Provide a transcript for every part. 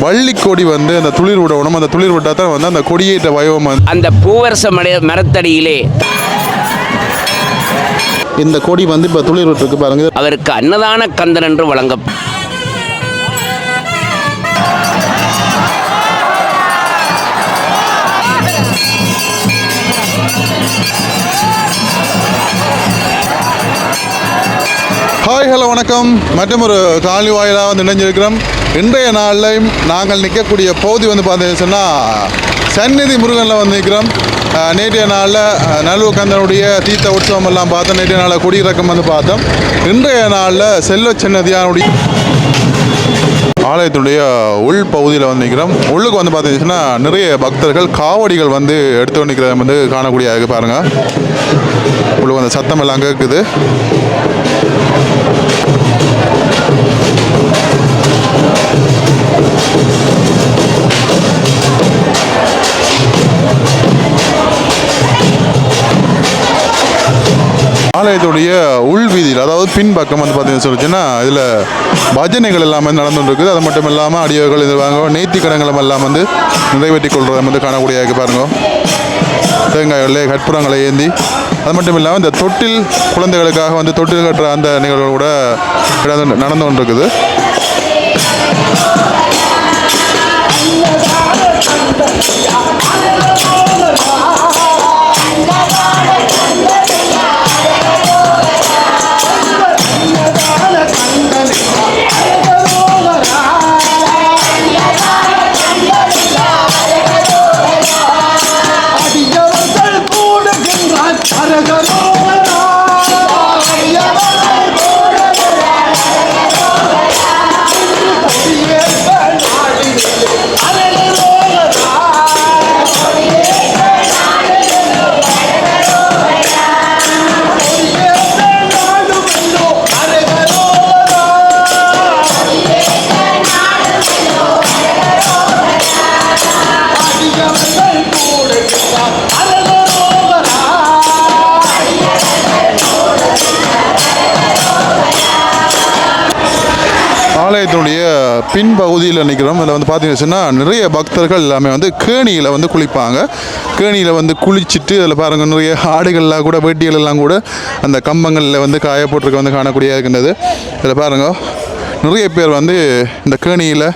வள்ளி கொடி வந்து அந்த துளிர் விடணும் அந்த துளிர் விட்டால் தான் வந்து அந்த கொடியேற்ற வந்து அந்த பூவரச மர மரத்தடியிலே. இந்த கொடி வந்து இப்போ துளிர் விட்டுருக்கு பாருங்க. அவருக்கு அன்னதான கந்தன் என்று வழங்க ஹாய் ஹலோ வணக்கம். மற்றும் ஒரு காலி வாயிலாக வந்து இணைஞ்சிருக்கிறோம். இன்றைய நாளில் நாங்கள் நிற்கக்கூடிய பகுதி வந்து பார்த்தீங்கன்னு சொன்னால் சந்நிதி முருகனில் வந்து நிற்கிறோம். நேற்றைய நாளில் நல்லூர் கந்தனுடைய தீர்த்த உற்சவம் எல்லாம் பார்த்தோம். நேற்றைய நாளில் குடியிறக்கம் வந்து பார்த்தோம். இன்றைய நாளில் செல்வ சன்னதியானுடைய ஆலயத்துடைய உள் பகுதியில் வந்து நிற்கிறோம். உள்ளுக்கு வந்து பார்த்தீங்கன்னா நிறைய பக்தர்கள் காவடிகள் வந்து எடுத்து நிற்கிறத வந்து காணக்கூடிய பாருங்கள் உள்ளுக்கு அந்த சத்தம் எல்லாம் கேட்குது ஆலயத்துடைய உள் வீதியில் அதாவது பின்பக்கம் வந்து பார்த்தீங்கன்னு சொல்லிச்சுன்னா இதில் பஜனைகள் எல்லாமே நடந்துட்டு இருக்குது அது மட்டும் இல்லாமல் அடியவர்கள் இது வாங்க நேர்த்தி கடங்களும் எல்லாம் வந்து நிறைவேற்றி கொள்வதை வந்து காணக்கூடிய பாருங்க. தேங்காய் வெள்ளை கற்பூரங்களை ஏந்தி. அது மட்டும் இல்லாமல் இந்த தொட்டில் குழந்தைகளுக்காக வந்து தொட்டில் கட்டுற அந்த நிகழ்வு கூட நடந்து நடந்து கொண்டிருக்குது பின்பகுதியில் நிற்கிறோம். இதில் வந்து பார்த்தீங்கன்னா நிறைய பக்தர்கள் எல்லாமே வந்து கேணியில் வந்து குளிப்பாங்க. கேணியில் வந்து குளிச்சுட்டு அதில் பாருங்கள் நிறைய ஆடுகள்லாம் கூட வேட்டிகள் எல்லாம் கூட அந்த கம்பங்களில் வந்து காய போட்டிருக்க வந்து காணக்கூடிய இருக்கின்றது. இதில் பாருங்க நிறைய பேர் வந்து இந்த கேணியில்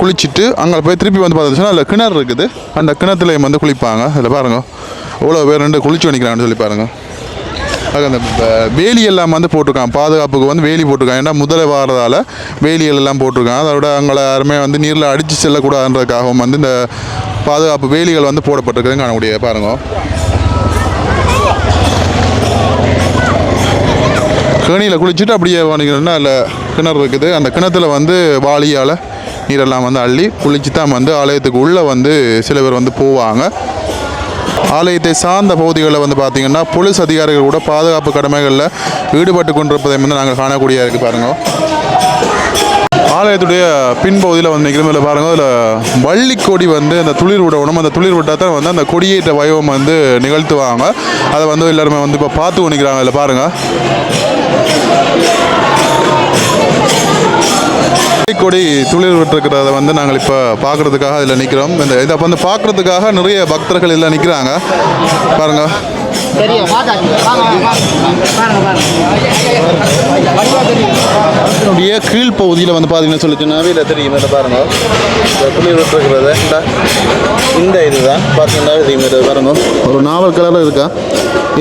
குளிச்சுட்டு அங்கே போய் திருப்பி வந்து பார்த்துச்சுன்னா அதில் கிணறு இருக்குது. அந்த கிணத்துலையும் வந்து குளிப்பாங்க. அதில் பாருங்க அவ்வளோ பேர் ரெண்டு குளிச்சு வணிக்கிறாங்கன்னு சொல்லி பாருங்கள் அந்த வேலி எல்லாம் வந்து போட்டிருக்கான் பாதுகாப்புக்கு வந்து வேலி போட்டிருக்கான் ஏன்னா முதலை வாரதால் வேலிகள் எல்லாம் போட்டிருக்கான் அதோட அவங்கள யாருமே வந்து நீரில் அடித்து செல்லக்கூடாதுன்றதுக்காகவும் வந்து இந்த பாதுகாப்பு வேலிகள் வந்து போடப்பட்டிருக்குதுன்னு காணக்கூடிய பாருங்க. கேணியில் குளிச்சுட்டு அப்படியே வணிகம்னா அதில் கிணறு இருக்குது. அந்த கிணத்துல வந்து வாளியால் நீரெல்லாம் வந்து அள்ளி குளிச்சு தான் வந்து ஆலயத்துக்கு உள்ளே வந்து சில பேர் வந்து போவாங்க. ஆலயத்தை சார்ந்த பகுதிகளில் வந்து பார்த்திங்கன்னா போலீஸ் அதிகாரிகள் கூட பாதுகாப்பு கடமைகளில் ஈடுபட்டு கொண்டிருப்பதை வந்து நாங்கள் காணக்கூடிய இருக்குது பாருங்க. ஆலயத்துடைய பின்பகுதியில் வந்து நிற்கிறதில் பாருங்கள் அதில் வள்ளிக்கொடி வந்து அந்த துளிர் விடணும் அந்த துளிர் விட்டால் தான் வந்து அந்த கொடியேற்ற வைபவம் வந்து நிகழ்த்துவாங்க. அதை வந்து எல்லாருமே வந்து இப்போ பார்த்து கொண்டிருக்கிறாங்க. அதில் பாருங்கள் கொடி துளிர் விட்டுருக்கிறத வந்து நாங்கள் இப்போ பார்க்குறதுக்காக அதில் நிற்கிறோம். இந்த இதை வந்து பார்க்குறதுக்காக நிறைய பக்தர்கள் எல்லாம் நிற்கிறாங்க. பாருங்க. தெரியும். பார்த்தாச்சு வாங்க வாங்க பாருங்க பாருங்க. இதனுடைய கீழ் பகுதியில் வந்து பார்த்தீங்கன்னு சொல்லிச்சுனாவே இதில் தெரியும். இதில் பாருங்க. இந்த துளிர் விட்டுருக்கிறத இந்த இந்த இதுதான். பார்த்தீங்கன்னா தெரியும். இதில் பாருங்க. ஒரு நாவல் கலரில் இருக்கா?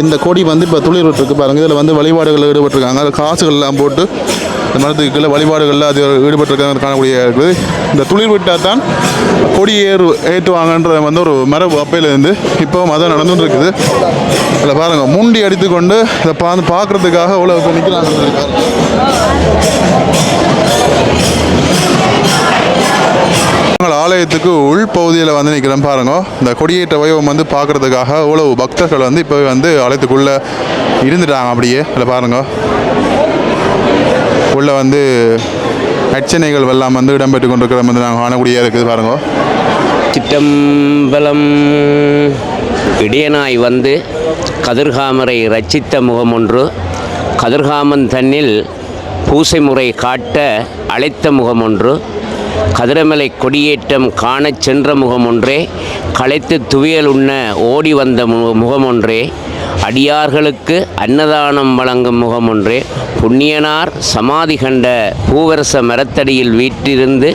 இந்த கொடி வந்து இப்போ துளிர் விட்டுருக்கு. பாருங்க. இதில் வந்து வழிபாடுகளில் ஈடுபட்டிருக்காங்க. அதில் காசுகள் எல்லாம் போட்டு இந்த மரத்துக்கு வழிபாடுகளில் அது ஈடுபட்டிருக்காங்க காணக்கூடிய இருக்குது. இந்த துளிர் விட்டால் தான் கொடி ஏறு ஏற்றுவாங்கன்ற வந்து ஒரு மரபு அப்பையிலேருந்து இப்போ மதம் நடந்துட்டு இருக்குது இதில் பாருங்கள் முண்டி அடித்துக்கொண்டு இதை பா பார்க்குறதுக்காக அவ்வளோ இப்போ நிற்கிறாங்க நாங்கள் ஆலயத்துக்கு உள் பகுதியில் வந்து நிற்கிறோம் பாருங்க. இந்த கொடியேற்ற வைபவம் வந்து பார்க்குறதுக்காக இவ்வளவு பக்தர்கள் வந்து இப்போ வந்து ஆலயத்துக்குள்ளே இருந்துட்டாங்க அப்படியே. இதில் பாருங்க. உள்ளே வந்து அர்ச்சனைகள் எல்லாம் வந்து இடம்பெற்று கொண்டிருக்கிற வந்து நாங்கள் காணக்கூடிய இருக்குது பாருங்க. சிற்றம்பலம் இடையனாய் வந்து கதிர்காமரை ரச்சித்த முகமொன்று கதிர்காமன் தன்னில் பூசை முறை காட்ட அழைத்த முகமொன்று கதிரமலை கொடியேற்றம் காணச் சென்ற முகம் ஒன்றே களைத்து துவியல் உண்ண ஓடி வந்த மு- முகம் ஒன்றே அடியார்களுக்கு அன்னதானம் வழங்கும் முகம் ஒன்றே. புண்ணியனார் சமாதி கண்ட பூவரச மரத்தடியில் வீற்றிருந்து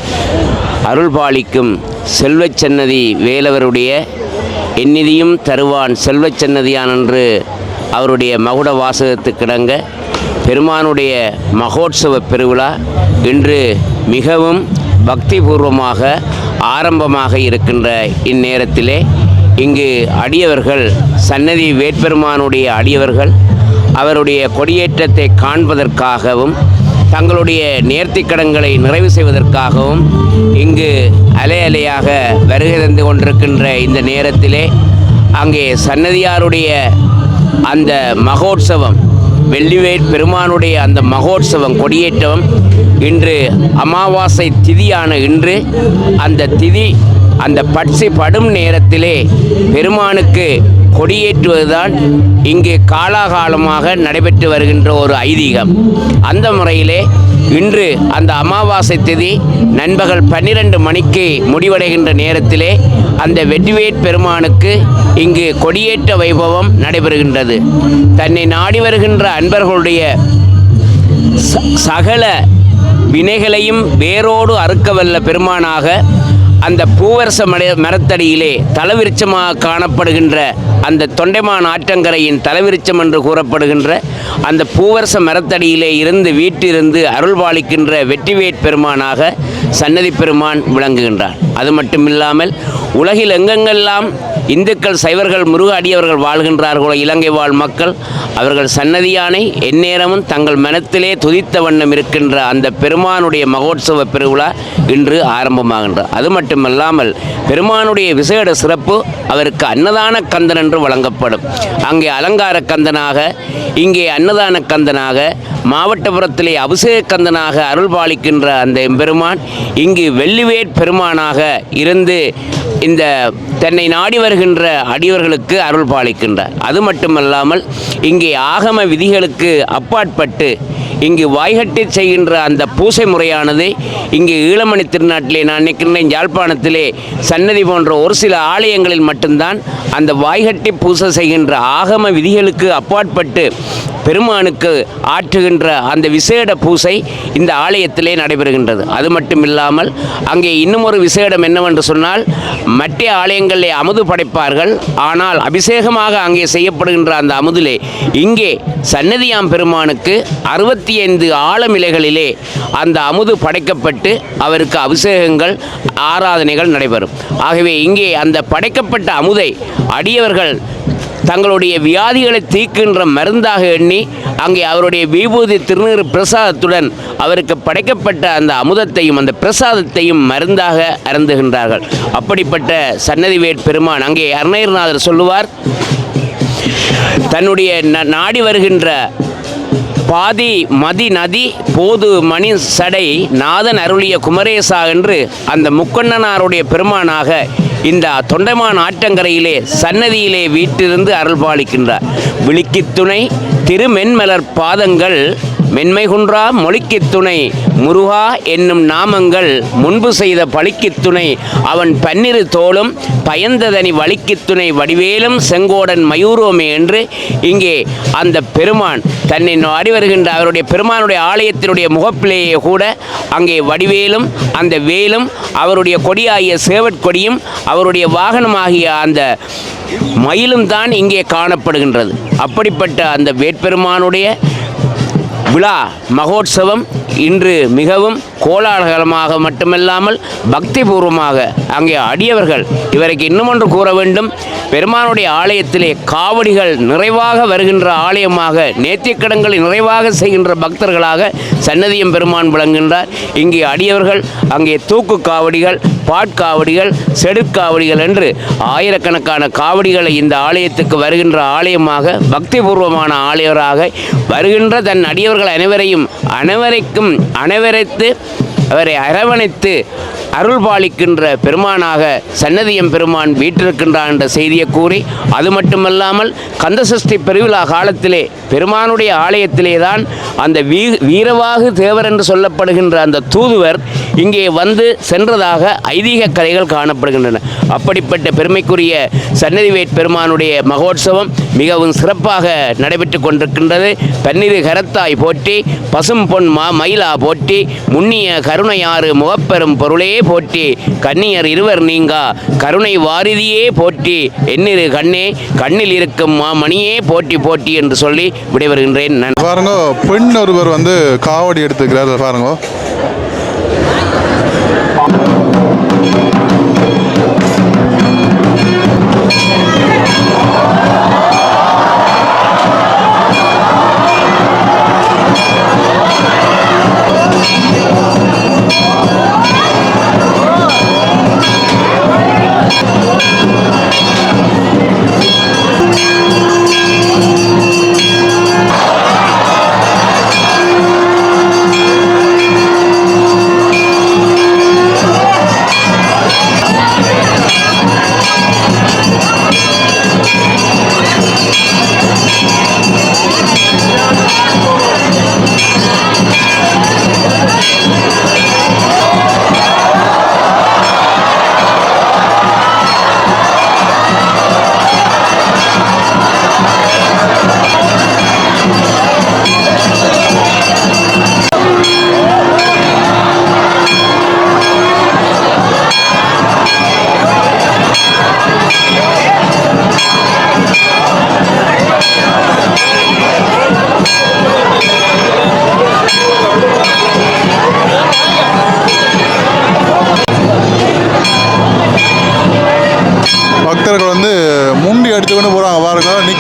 அருள்பாலிக்கும் செல்வச்சன்னதி வேலவருடைய எந்நிதியும் தருவான் செல்வச்சன்னதியான் என்று அவருடைய மகுட வாசகத்துக்கிடங்க பெருமானுடைய மகோத்சவ பெருவிழா இன்று மிகவும் பக்திபூர்வமாக ஆரம்பமாக இருக்கின்ற இந்நேரத்திலே இங்கு அடியவர்கள் சன்னதி வேட்பெருமானுடைய அடியவர்கள் அவருடைய கொடியேற்றத்தை காண்பதற்காகவும் தங்களுடைய நேர்த்திக்கடன்களை நிறைவு செய்வதற்காகவும் இங்கு அலை அலையாக வருகை தந்து கொண்டிருக்கின்ற இந்த நேரத்திலே அங்கே சன்னதியாருடைய அந்த மகோற்சவம் வெள்ளிவேல் பெருமானுடைய அந்த மகோற்சவம் கொடியேற்றம் இன்று அமாவாசை திதியான இன்று அந்த திதி அந்த பட்சி படும் நேரத்திலே பெருமானுக்கு கொடியேற்றுவதுதான் இங்கு காலாகாலமாக நடைபெற்று வருகின்ற ஒரு ஐதீகம். அந்த முறையிலே இன்று அந்த அமாவாசை திதி நண்பகல் பன்னிரண்டு மணிக்கு முடிவடைகின்ற நேரத்திலே அந்த வெற்றிவேட் பெருமானுக்கு இங்கு கொடியேற்ற வைபவம் நடைபெறுகின்றது. தன்னை நாடி வருகின்ற அன்பர்களுடைய ச- சகல வினைகளையும் வேரோடு அறுக்கவல்ல பெருமானாக அந்த பூவரச மர மரத்தடியிலே தலவிருச்சமாக காணப்படுகின்ற அந்த தொண்டைமான் ஆற்றங்கரையின் தலவிருச்சம் என்று கூறப்படுகின்ற அந்த பூவரச மரத்தடியிலே இருந்து வீட்டிலிருந்து அருள்பாலிக்கின்ற வெற்றிவேட் பெருமானாக சன்னதி பெருமான் விளங்குகின்றார். அது மட்டுமில்லாமல் உலகில் எங்கெங்கெல்லாம் இந்துக்கள் சைவர்கள் முருக அடியவர்கள் வாழ்கின்றார்களோ இலங்கை வாழ் மக்கள் அவர்கள் சன்னதியானை எந்நேரமும் தங்கள் மனத்திலே துதித்த வண்ணம் இருக்கின்ற அந்த பெருமானுடைய மகோத்சவ பெருவிழா இன்று ஆரம்பமாகின்றது அது மட்டுமல்லாமல் பெருமானுடைய விசேட சிறப்பு அவருக்கு அன்னதான கந்தன் என்று வழங்கப்படும். அங்கே அலங்கார கந்தனாக இங்கே அன்னதான கந்தனாக மாவட்டபுரத்திலே அபிஷேக கந்தனாக அருள் பாலிக்கின்ற அந்த எம்பெருமான் இங்கு வெள்ளிவேட் பெருமானாக இருந்து இந்த தன்னை நாடி வருகின்ற அடியவர்களுக்கு அருள் பாலிக்கின்றார். அது மட்டுமல்லாமல் இங்கே ஆகம விதிகளுக்கு அப்பாற்பட்டு இங்கு வாய்கட்டி செய்கின்ற அந்த பூசை முறையானது இங்கு ஈழமணி திருநாட்டிலே நான் நிற்கின்றேன் யாழ்ப்பாணத்திலே சன்னதி போன்ற ஒரு சில ஆலயங்களில் மட்டும்தான் அந்த வாய்கட்டி பூசை செய்கின்ற ஆகம விதிகளுக்கு அப்பாற்பட்டு பெருமானுக்கு ஆற்றுகின்ற அந்த விசேட பூசை இந்த ஆலயத்திலே நடைபெறுகின்றது. அது மட்டும் இல்லாமல் அங்கே இன்னும் ஒரு விசேடம் என்னவென்று சொன்னால் மற்ற ஆலயங்களிலே அமுது படைப்பார்கள். ஆனால் அபிஷேகமாக அங்கே செய்யப்படுகின்ற அந்த அமுதிலே இங்கே சன்னதியாம் பெருமானுக்கு அறுபத்தி ஐந்து ஆழமிலைகளிலே அந்த அமுது படைக்கப்பட்டு அவருக்கு அபிஷேகங்கள் ஆராதனைகள் நடைபெறும். ஆகவே இங்கே அந்த படைக்கப்பட்ட அமுதை அடியவர்கள் தங்களுடைய வியாதிகளை தீர்க்கின்ற மருந்தாக எண்ணி அங்கே அவருடைய விபூதி திருநீர் பிரசாதத்துடன் அவருக்கு படைக்கப்பட்ட அந்த அமுதத்தையும் அந்த பிரசாதத்தையும் மருந்தாக அருந்துகின்றார்கள். அப்படிப்பட்ட சன்னதி வேட் பெருமான் அங்கே அருணகிரிநாதர் சொல்லுவார் தன்னுடைய ந- நாடி வருகின்ற பாதி மதி நதி போது மணி சடை நாதன் அருளிய குமரேசா என்று அந்த முக்கண்ணனாருடைய பெருமானாக இந்த தொண்டைமான் ஆற்றங்கரையிலே சன்னதியிலே வீட்டிலிருந்து அருள்பாலிக்கின்றார். விழிக்கு துணை திருமென்மலர் பாதங்கள் மென்மை குன்றா துணை முருகா என்னும் நாமங்கள் முன்பு செய்த பழிக்கு துணை அவன் பன்னிரு தோளும் பயந்ததனி வழிக்குத் துணை வடிவேலும் செங்கோடன் மயூரோமே என்று இங்கே அந்த பெருமான் தன்னை நாடி வருகின்ற அவருடைய பெருமானுடைய ஆலயத்தினுடைய முகப்பிலேயே கூட அங்கே வடிவேலும் அந்த வேலும் அவருடைய கொடியாகிய சேவற்கொடியும் அவருடைய வாகனமாகிய அந்த மயிலும் தான் இங்கே காணப்படுகின்றது. அப்படிப்பட்ட அந்த வேட்பெருமானுடைய விழா மகோத்சவம் இன்று மிகவும் கோலாகலமாக மட்டுமல்லாமல் பக்திபூர்வமாக அங்கே அடியவர்கள் இவருக்கு இன்னும் ஒன்று கூற வேண்டும். பெருமானுடைய ஆலயத்திலே காவடிகள் நிறைவாக வருகின்ற ஆலயமாக நேர்த்திக்கடன்களை நிறைவாக செய்கின்ற பக்தர்களாக சன்னதியம் பெருமான் விளங்குகின்றார். இங்கே அடியவர்கள் அங்கே தூக்கு காவடிகள் பாட்காவடிகள் செடுக்காவடிகள் என்று ஆயிரக்கணக்கான காவடிகளை இந்த ஆலயத்துக்கு வருகின்ற ஆலயமாக பக்திபூர்வமான ஆலயராக வருகின்ற தன் அடியவர்கள் அனைவரையும் அனைவரை அனைவரைத்து அவரை அரவணைத்து அருள் பாலிக்கின்ற பெருமானாக சன்னதியம் பெருமான் வீற்றிருக்கின்றான் என்ற செய்தியை கூறி அது மட்டுமல்லாமல் கந்தசஷ்டி பெருவிழா காலத்திலே பெருமானுடைய ஆலயத்திலே தான் அந்த வீ வீரவாகு தேவர் என்று சொல்லப்படுகின்ற அந்த தூதுவர் இங்கே வந்து சென்றதாக ஐதீக கதைகள் காணப்படுகின்றன. அப்படிப்பட்ட பெருமைக்குரிய சன்னதிவேட் பெருமானுடைய மகோத்சவம் மிகவும் சிறப்பாக நடைபெற்று கொண்டிருக்கின்றது. பன்னிரு கரத்தாய் போற்றி பசும் பொன் மா மயிலா போற்றி முன்னிய கருணையாறு முகப்பெரும் பொருளே போற்றி கன்னியர் இருவர் நீங்கா. கருணை வாரிதியே போற்றி என்னிரு கண்ணே கண்ணில் இருக்கும் மாமணியே போட்டி போற்றி போற்றி என்று சொல்லி விடைபெறுகின்றேன். பாருங்க பெண் ஒருவர் வந்து காவடி எடுத்துக்கிறார் பாருங்க.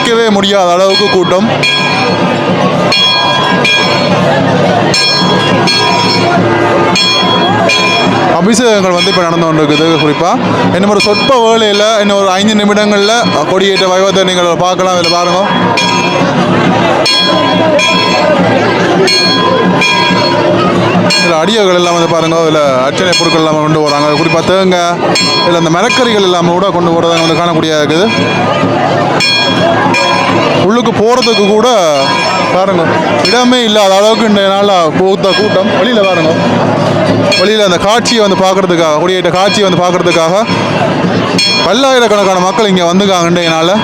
நிற்கவே முடியாத அளவுக்கு கூட்டம். அபிஷேகங்கள் வந்து இப்போ நடந்து கொண்டிருக்குது குறிப்பாக இன்னும் ஒரு சொற்ப வேலையில் இன்னும் ஒரு ஐந்து நிமிடங்களில் கொடியேற்ற வைவத்தை நீங்கள் பார்க்கலாம் இதில் பாருங்க. இதில் அடியர்கள் எல்லாம் வந்து பாருங்க இதில் அர்ச்சனை பொருட்கள் எல்லாம் கொண்டு போகிறாங்க குறிப்பாக தேங்க இதில் அந்த மரக்கறிகள் எல்லாம் கூட கொண்டு போகிறத வந்து காணக்கூடியதாக இருக்குது. உள்ளுக்கு போகிறதுக்கு கூட பாருங்க. இடமே இல்லாத அளவுக்கு இன்றைய நாளில் பூத்த கூட்டம். வெளியில் பாருங்க. வெளியில் அந்த காட்சியை வந்து பார்க்கறதுக்காக குடியேற்ற காட்சியை வந்து பார்க்குறதுக்காக பல்லாயிரக்கணக்கான மக்கள் இங்கே வந்துக்காங்க இன்றைய நாளில்.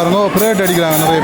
பாருங்க. பிரேட் அடிக்கிறாங்க நிறைய